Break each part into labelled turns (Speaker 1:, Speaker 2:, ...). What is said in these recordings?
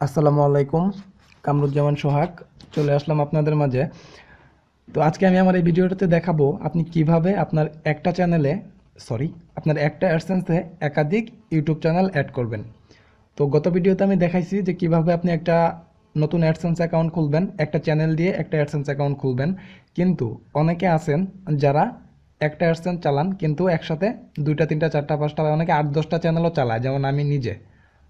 Speaker 1: আসসালামু আলাইকুম, কামরুজ্জামান সোহাগ। চলে আসলাম আপনাদের মাঝে। তো আজকে আমি আমার এই ভিডিওটাতে দেখাবো আপনি কীভাবে আপনার একটা চ্যানেলে সরি আপনার একটা অ্যাডসেন্সে একাধিক ইউটিউব চ্যানেল অ্যাড করবেন। তো গত ভিডিওতে আমি দেখাইছি যে কীভাবে আপনি একটা নতুন অ্যাডসেন্স অ্যাকাউন্ট খুলবেন, একটা চ্যানেল দিয়ে একটা অ্যাডসেন্স অ্যাকাউন্ট খুলবেন। কিন্তু অনেকে আছেন যারা একটা অ্যাডসেন্স চালান, কিন্তু একসাথে দুইটা, তিনটা, চারটা, পাঁচটা অনেকে আট, দশটা চ্যানেলও চালায়, যেমন আমি নিজে।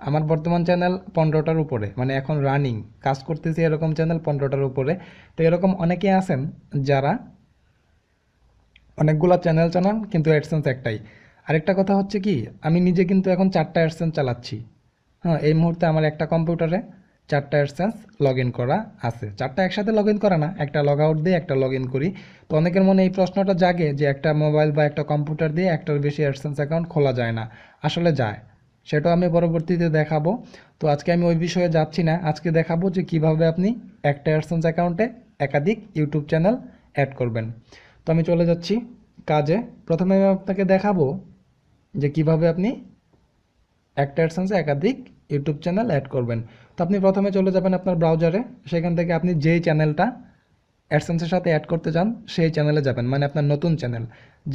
Speaker 1: আমার বর্তমান চ্যানেল পনেরোটার উপরে মানে এখন রানিং কাজ করতেছি এরকম চ্যানেল পনেরোটার উপরে। তো এরকম অনেকে আছেন যারা অনেকগুলো চ্যানেল চালান, কিন্তু অ্যাডসেন্স একটাই। আরেকটা কথা হচ্ছে কি, আমি নিজে কিন্তু এখন চারটা অ্যাডসেন্স চালাচ্ছি। হ্যাঁ এই মুহূর্তে আমার একটা কম্পিউটারে চারটা অ্যাডসেন্স লগ ইন করা আছে। চারটা একসাথে লগ ইন করা না, একটা লগ আউট দিয়ে একটা লগ ইন করি। তো অনেকের মনে এই প্রশ্নটা জাগে যে একটা মোবাইল বা একটা কম্পিউটার দিয়ে একটার বেশি অ্যাডসেন্স অ্যাকাউন্ট খোলা যায় না। আসলে যায়। সেটাও আমি পরবর্তীতে দেখাবো। তো আজকে আমি ওই বিষয়ে যাচ্ছি না। আজকে দেখাবো যে কীভাবে আপনি একটা অ্যাডসেন্স অ্যাকাউন্টে একাধিক ইউটিউব চ্যানেল অ্যাড করবেন। তো আমি চলে যাচ্ছি কাজে। প্রথমে আমি আপনাকে দেখাবো যে কীভাবে আপনি একটা অ্যাডসেন্সে একাধিক ইউটিউব চ্যানেল অ্যাড করবেন। তো আপনি প্রথমে চলে যাবেন আপনার ব্রাউজারে সেখান থেকে আপনি যেই চ্যানেলটা অ্যাডসেন্সের সাথে অ্যাড করতে চান, সেই চ্যানেলে যাবেন। মানে আপনার নতুন চ্যানেল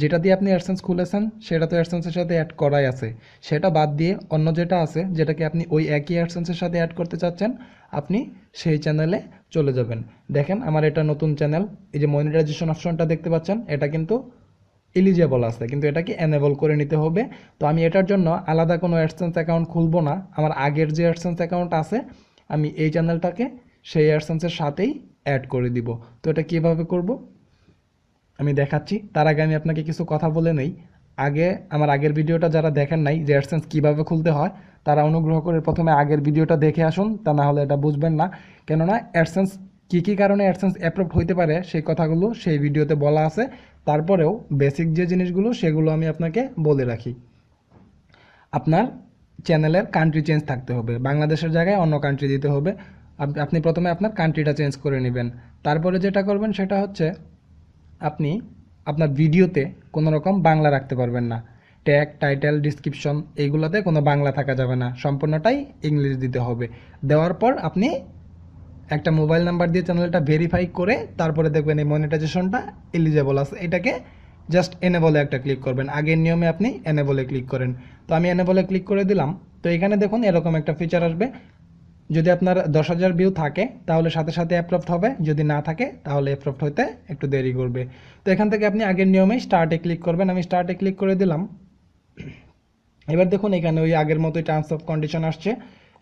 Speaker 1: যেটা দিয়ে আপনি অ্যাডসেন্স খুলেছেন, সেটা তো অ্যাডসেন্সের সাথে অ্যাড করাই আছে। সেটা বাদ দিয়ে অন্য যেটা আছে, যেটাকে আপনি ওই একই অ্যাডসেন্সের সাথে অ্যাড করতে চাচ্ছেন, আপনি সেই চ্যানেলে চলে যাবেন। দেখেন, আমার এটা নতুন চ্যানেল এই যে মনিটাইজেশন অপশনটা দেখতে পাচ্ছেন, এটা কিন্তু এলিজেবল আছে, কিন্তু এটাকে এনেবল করে নিতে হবে। তো আমি এটার জন্য আলাদা কোনো অ্যাডসেন্স অ্যাকাউন্ট খুলবো না। আমার আগের যে অ্যাডসেন্স অ্যাকাউন্ট আছে, আমি এই চ্যানেলটাকে সেই অ্যাডসেন্সের সাথেই অ্যাড করে দিব। তো এটা কীভাবে করব? আমি দেখাচ্ছি। তার আগে আমি আপনাকে কিছু কথা বলে নেই। আগে আমার আগের ভিডিওটা যারা দেখেন নাই, যে অ্যাডসেন্স কীভাবে খুলতে হয়, তারা অনুগ্রহ করে প্রথমে আগের ভিডিওটা দেখে আসুন, তা না হলে এটা বুঝবেন না। কেননা অ্যাডসেন্স কী কী কারণে অ্যাডসেন্স অ্যাপ্রুভ হইতে পারে, সেই কথাগুলো সেই ভিডিওতে বলা আছে। তারপরেও বেসিক যে জিনিসগুলো, সেগুলো আমি আপনাকে বলে রাখি। আপনার চ্যানেলের কান্ট্রি চেঞ্জ থাকতে হবে। বাংলাদেশের জায়গায় অন্য কান্ট্রি দিতে হবে। আপনি প্রথমে আপনার কান্ট্রিটা চেঞ্জ করে নেবেন। তারপরে যেটা করবেন সেটা হচ্ছে, আপনি আপনার ভিডিওতে কোনো রকম বাংলা রাখতে পারবেন না। ট্যাগ টাইটেল ডিসক্রিপশন এইগুলোতে কোনো বাংলা থাকা যাবে না। সম্পূর্ণটাই ইংলিশ দিতে হবে। দেওয়ার পর আপনি একটা মোবাইল নাম্বার দিয়ে চ্যানেলটা ভেরিফাই করে তারপরে দেখবেন এই মনিটাইজেশনটা এলিজেবল আছে। এটাকে জাস্ট এনেবলে একটা ক্লিক করবেন। আগের নিয়মে আপনি এনেবলে ক্লিক করেন। তো আমি এনেবলে ক্লিক করে দিলাম। তো এখানে দেখুন এরকম একটা ফিচার আসবে। যদি আপনার দশ হাজার ভিউ থাকে, তাহলে সাথে সাথে অ্যাপ্রুভড হবে। যদি না থাকে, তাহলে অ্যাপ্রুভড হতে একটু দেরি করবে। তো এখান থেকে আপনি আগের নিয়মেই স্টার্টে ক্লিক করবেন। আমি স্টার্টে ক্লিক করে দিলাম। এবার দেখুন এখানে ওই আগের মতোই টার্মস অফ কন্ডিশন আসছে।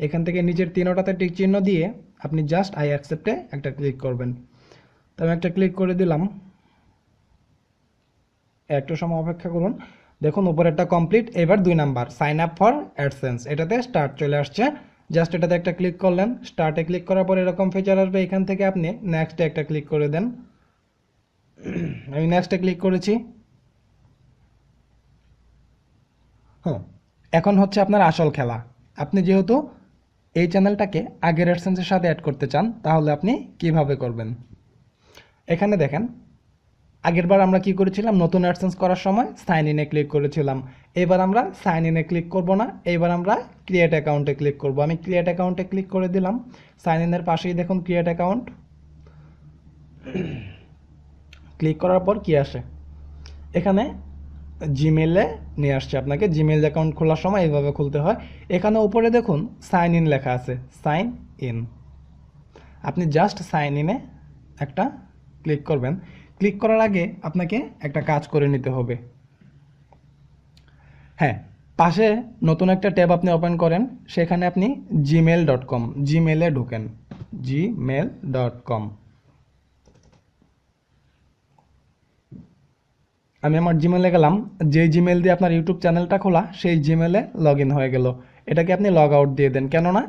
Speaker 1: এখান থেকে নিচের তিনোটাতে টিক চিহ্ন দিয়ে আপনি জাস্ট আই অ্যাকসেপ্টে একটা ক্লিক করবেন। তো আমি একটা ক্লিক করে দিলাম। একটু সময় অপেক্ষা করুন। দেখুন, উপরেরটা কমপ্লিট এবার দুই number sign up for AdSense এটাতে স্টার্ট চলে আসছে। জাস্ট এটাতে একটা ক্লিক করলেন স্টার্টে ক্লিক করার পর এরকম ফিচার আসবে, এখান থেকে আপনি নেক্সটে একটা ক্লিক করে দেন। আমি নেক্সটে ক্লিক করেছি। হ্যাঁ এখন হচ্ছে আপনার আসল খেলা। আপনি যেহেতু এই চ্যানেলটাকে আগের অ্যাডসেন্সের সাথে অ্যাড করতে চান, তাহলে আপনি কীভাবে করবেন? এখানে দেখেন আগেরবার আমরা কি করেছিলাম? নতুন অ্যাডসেন্স করার সময় সাইন ইনে ক্লিক করেছিলাম। এবার আমরা সাইন ইনে ক্লিক করব না। এবার আমরা ক্রিয়েট অ্যাকাউন্টে ক্লিক করব। আমি ক্রিয়েট অ্যাকাউন্টে ক্লিক করে দিলাম। সাইন ইনের পাশেই দেখুন ক্রিয়েট অ্যাকাউন্ট ক্লিক করার পর কি আসে? এখানে জিমেলে নিয়ে আসছে আপনাকে। জিমেল অ্যাকাউন্ট খোলার সময় এইভাবে খুলতে হয়। এখানে উপরে দেখুন সাইন ইন লেখা আছে। সাইন ইন আপনি জাস্ট সাইন ইনে একটা ক্লিক করবেন। ক্লিক করার আগে আপনাকে একটা কাজ করে নিতে হবে। হ্যাঁ পাশে নতুন একটা ট্যাব আপনি ওপেন করেন, সেখানে আপনি জিমেল ডট কম জিমেলে ঢুকেন। জিমেল ডট কম আমি আমার জিমেলে গেলাম যে জিমেল দিয়ে আপনার ইউটিউব চ্যানেলটা খোলা, সেই জিমেলে লগ হয়ে গেল। এটাকে আপনি লগ আউট দিয়ে দেন, কেননা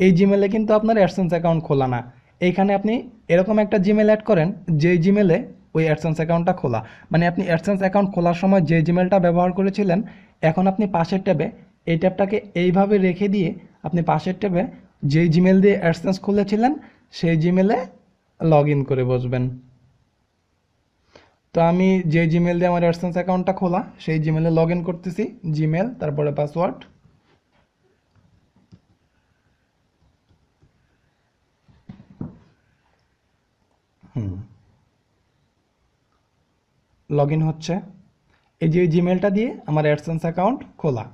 Speaker 1: এই জিমেলে কিন্তু আপনার অ্যাডসেন্স অ্যাকাউন্ট খোলা না। এইখানে আপনি এরকম একটা জিমেল অ্যাড করেন, যেই জিমেলে ওই অ্যাডসেন্স অ্যাকাউন্টটা খোলা। মানে আপনি অ্যাডসেন্স অ্যাকাউন্ট খোলার সময় যে জিমেলটা ব্যবহার করেছিলেন, এখন আপনি পাশের ট্যাবে এই ট্যাবটাকে এইভাবে রেখে দিয়ে আপনি পাশের ট্যাবে যে জিমেল দিয়ে অ্যাডসেন্স খুলেছিলেন, সেই জিমেলে লগ ইন করে বসবেন। তো আমি যে জিমেল দিয়ে আমার অ্যাডসেন্স অ্যাকাউন্টটা খোলা, সেই জিমেলে লগ ইন করতেছি। জিমেল তারপরে পাসওয়ার্ড হুম। লগ ইন হচ্ছে। এই যে জিমেলটা দিয়ে আমার অ্যাডসেন্স অ্যাকাউন্ট খোলা।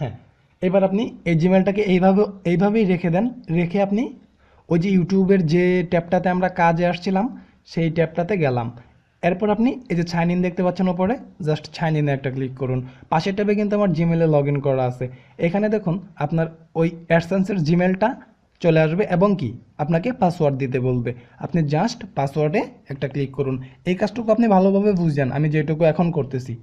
Speaker 1: হ্যাঁ এবার আপনি এই জিমেলটাকে এইভাবে, এইভাবেই রেখে দেন। রেখে আপনি ওই যে ইউটিউবের যে ট্যাবটাতে আমরা কাজে আসছিলাম, সেই ট্যাবটাতে গেলাম। এরপর আপনি এই যে সাইন ইন দেখতে পাচ্ছেন ওপরে জাস্ট সাইন ইনে একটা ক্লিক করুন। পাশের ট্যাবে কিন্তু আমার জিমেলে লগ ইন করা আছে। এখানে দেখুন, আপনার ওই অ্যাডসেন্সের জিমেলটা চলে আসবে এবং কি? আপনাকে পাসওয়ার্ড দিতে বলবে। আপনি জাস্ট পাসওয়ার্ডে একটা ক্লিক করুন। এই কাজটুকু আপনি ভালোভাবে বুঝছেন আমি যেটুকু এখন করতেছি।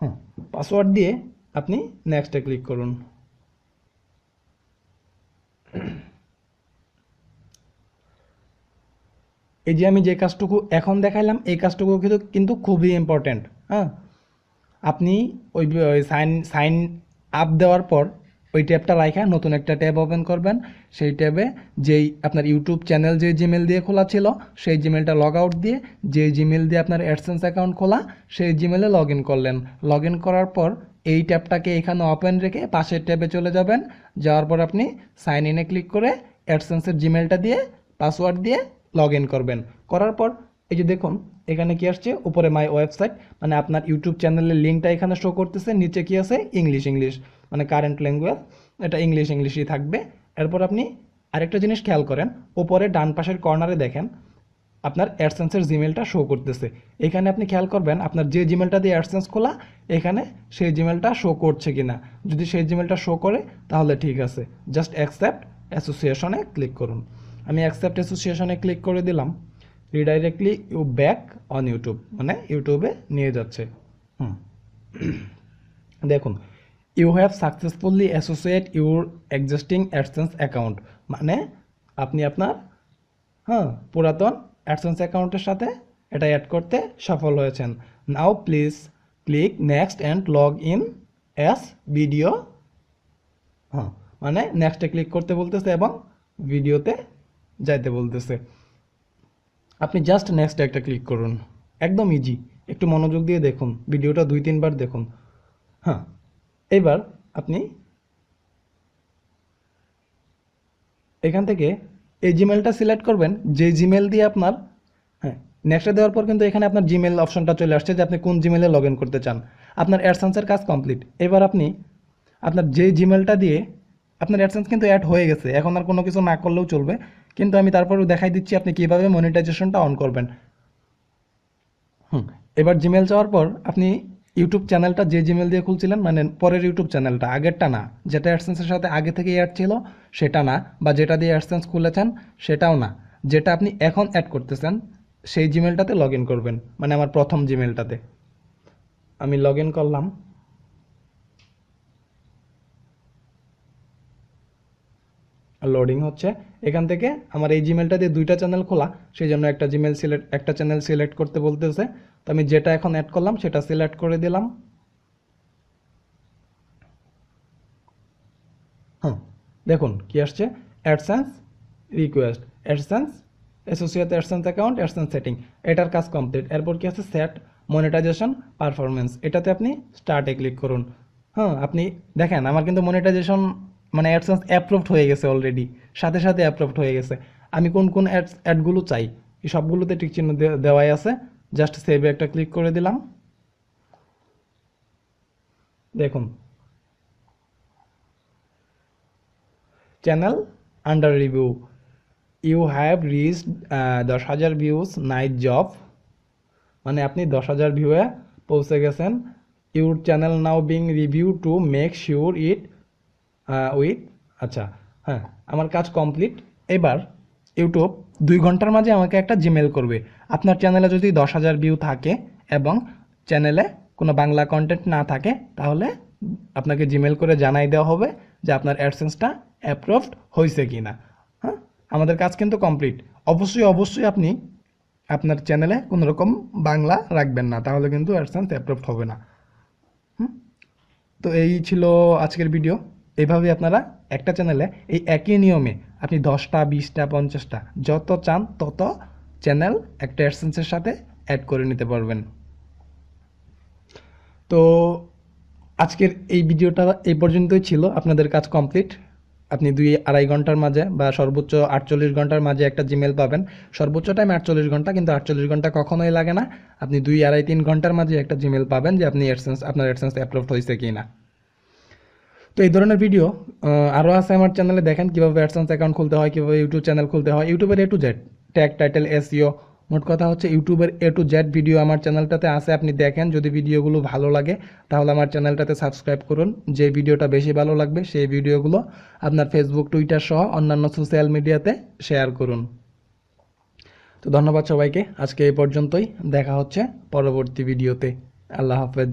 Speaker 1: হুম পাসওয়ার্ড দিয়ে আপনি নেক্সটে ক্লিক করুন। এই যে আমি যে কাজটুকু এখন দেখাইলাম, এই কাজটুকু কিন্তু কিন্তু খুবই ইম্পর্ট্যান্ট হ্যাঁ? আপনি ওই সাইন সাইন আপ দেওয়ার পর ওই ট্যাবটা রাখা নতুন একটা ট্যাব ওপেন করবেন। সেই ট্যাবে যেই আপনার ইউটিউব চ্যানেল যে জিমেল দিয়ে খোলা ছিল, সেই জিমেলটা লগ আউট দিয়ে যে জিমেল দিয়ে আপনার অ্যাডসেন্স অ্যাকাউন্ট খোলা, সেই জিমেলে লগ করলেন। লগ করার পর এই ট্যাবটাকে এখানে ওপেন রেখে পাশের ট্যাবে চলে যাবেন। যাওয়ার পর আপনি সাইন ইনে ক্লিক করে অ্যাডসেন্সের জিমেলটা দিয়ে পাসওয়ার্ড দিয়ে লগ করবেন। করার পর এই যে দেখুন এখানে কি আসছে? উপরে মাই ওয়েবসাইট মানে আপনার ইউটিউব চ্যানেলের লিঙ্কটা এখানে শো করতেছে, নিচে কি আছে? ইংলিশ ইংলিশ মানে কারেন্ট ল্যাঙ্গুয়েজ এটা ইংলিশ ইংলিশই থাকবে। এরপর আপনি আরেকটা জিনিস খেয়াল করেন ওপরে ডান পাশের কর্নারে দেখেন, আপনার অ্যাডসেন্সের জিমেলটা শো করতেছে। এখানে আপনি খেয়াল করবেন, আপনার যে জিমেলটা দিয়ে অ্যাডসেন্স খোলা, এখানে সেই জিমেলটা শো করছে কিনা। যদি সেই জিমেলটা শো করে, তাহলে ঠিক আছে। জাস্ট অ্যাকসেপ্ট অ্যাসোসিয়েশনে ক্লিক করুন। আমি অ্যাকসেপ্ট অ্যাসোসিয়েশনে ক্লিক করে দিলাম। Redirecting you back on YouTube মানে ইউটিউবে নিয়ে যাচ্ছে। হুম। দেখুন you have successfully associate your existing AdSense account মানে আপনি আপনার হ্যাঁ পুরাতন অ্যাডসেন্স অ্যাকাউন্টের সাথে এটা অ্যাড করতে সফল হয়েছেন। Now please click next and log in as video হ্যাঁ মানে নেক্সটে ক্লিক করতে বলতেছে এবং ভিডিওতে যাইতে বলতেছে। আপনি জাস্ট নেক্সট একটা ক্লিক করুন। একদম ইজি একটু মনোযোগ দিয়ে দেখুন। ভিডিওটা দুই, তিনবার দেখুন। হ্যাঁ। এবার আপনি এখান থেকে এই জিমেলটা সিলেক্ট করবেন। যে জিমেল দিয়ে আপনার হ্যাঁ নেক্সটে দেওয়ার পর কিন্তু এখানে আপনার জিমেল অপশনটা চলে আসছে যে আপনি কোন জিমেলে লগ করতে চান। আপনার অ্যাডসেন্সের কাজ কমপ্লিট এবার আপনি আপনার যে জিমেলটা দিয়ে আপনার অ্যাডসেন্স কিন্তু অ্যাড হয়ে গেছে। এখন আর কোনো কিছু না করলেও চলবে। কিন্তু আমি তারপরেও দেখাই দিচ্ছি আপনি কীভাবে মনিটাইজেশনটা অন করবেন। হুম, এবার জিমেল যাওয়ার পর আপনি ইউটিউব চ্যানেলটা যে জিমেল দিয়ে খুলছিলেন মানে পরের ইউটিউব চ্যানেলটা আগেরটা না, যেটা অ্যাডসেন্সের সাথে আগে থেকে অ্যাড ছিল, সেটা না, বা যেটা দিয়ে অ্যাডসেন্স খুলেছেন, সেটাও না। যেটা আপনি এখন অ্যাড করতেছেন, সেই জিমেলটাতে লগ করবেন মানে আমার প্রথম জিমেলটাতে আমি লগ করলাম। লোডিং হচ্ছে। এখান থেকে আমার এই জিমেলটা দিয়ে দুইটা চ্যানেল খোলা সেই জন্য একটা জিমেল সিলেক্ট একটা চ্যানেল সিলেক্ট করতে বলতেছে। তো আমি যেটা এখন অ্যাড করলাম, সেটা সিলেক্ট করে দিলাম। হ্যাঁ দেখুন কি আসছে। AdSense request AdSense associate AdSense account AdSense setting এটার কাজ কমপ্লিট এরপর কি আছে? সেট মনিটাইজেশন পারফরমেন্স এটাতে আপনি স্টার্টে ক্লিক করুন। হ্যাঁ আপনি দেখেন, আমার কিন্তু মনিটাইজেশন মানে অ্যাডসেন্স অ্যাপ্রুভড হয়ে গেছে অলরেডি সাথে সাথে অ্যাপ্রুভড হয়ে গেছে। আমি কোন কোন অ্যাডস অ্যাডগুলো চাই, এই সবগুলোতে টিক চিহ্ন দেওয়াই আছে। জাস্ট সেভে একটা ক্লিক করে দিলাম। দেখুন। Channel under review you have reach দশ হাজার ভিউজ নাইট জব মানে আপনি দশ হাজার ভিউয়ে পৌঁছে গেছেন। Your channel now being review to make sure it with আচ্ছা হ্যাঁ আমার কাজ কমপ্লিট এবার ইউটিউব দুই ঘণ্টার মাঝে আমাকে একটা জিমেল করবে। আপনার চ্যানেলে যদি দশ হাজার ভিউ থাকে এবং চ্যানেলে কোনো বাংলা কন্টেন্ট না থাকে, তাহলে আপনাকে জিমেল করে জানাই দেওয়া হবে যে আপনার অ্যাডসেন্সটা অ্যাপ্রুভড হয়েছে কি না হ্যাঁ আমাদের কাজ কিন্তু কমপ্লিট অবশ্যই অবশ্যই আপনি আপনার চ্যানেলে কোনো রকম বাংলা রাখবেন না, তাহলে কিন্তু অ্যাডসেন্স অ্যাপ্রুভড হবে না। হুম? তো এই ছিল আজকের ভিডিও এইভাবে আপনারা একটা চ্যানেলে এই একই নিয়মে আপনি দশটা, বিশটা, পঞ্চাশটা যত চান তত চ্যানেল একটা অ্যাডসেন্সের সাথে অ্যাড করে নিতে পারবেন। তো আজকের এই ভিডিওটা এই পর্যন্তই ছিল। আপনাদের কাজ কমপ্লিট আপনি দুই আড়াই ঘণ্টার মাঝে বা সর্বোচ্চ আটচল্লিশ ঘণ্টার মাঝে একটা জিমেল পাবেন। সর্বোচ্চ টাইম আটচল্লিশ ঘণ্টা, কিন্তু আটচল্লিশ ঘণ্টা কখনোই লাগে না। আপনি দুই আড়াই তিন ঘণ্টার মাঝে একটা জিমেল পাবেন যে আপনি অ্যাডসেন্স আপনার অ্যাডসেন্স অ্যাপ্রুভ হয়েছে কি না তো এই ধরনের ভিডিও আরও আছে আমার চ্যানেলে দেখেন কীভাবে অ্যাডসেন্স অ্যাকাউন্ট খুলতে হয়, কীভাবে ইউটিউব চ্যানেল খুলতে হয়। ইউটিউবের a to z tag title SEO মোট কথা হচ্ছে ইউটিউবের এ টু জেড ভিডিও আমার চ্যানেলটাতে আছে, আপনি দেখেন। যদি ভিডিওগুলো ভালো লাগে, তাহলে আমার চ্যানেলটাতে সাবস্ক্রাইব করুন। যে ভিডিওটা বেশি ভালো লাগবে, সেই ভিডিওগুলো আপনার ফেসবুক টুইটার সহ অন্যান্য সোশ্যাল মিডিয়াতে শেয়ার করুন। তো ধন্যবাদ সবাইকে। আজকে এই পর্যন্তই। দেখা হচ্ছে পরবর্তী ভিডিওতে আল্লাহ হাফেজ।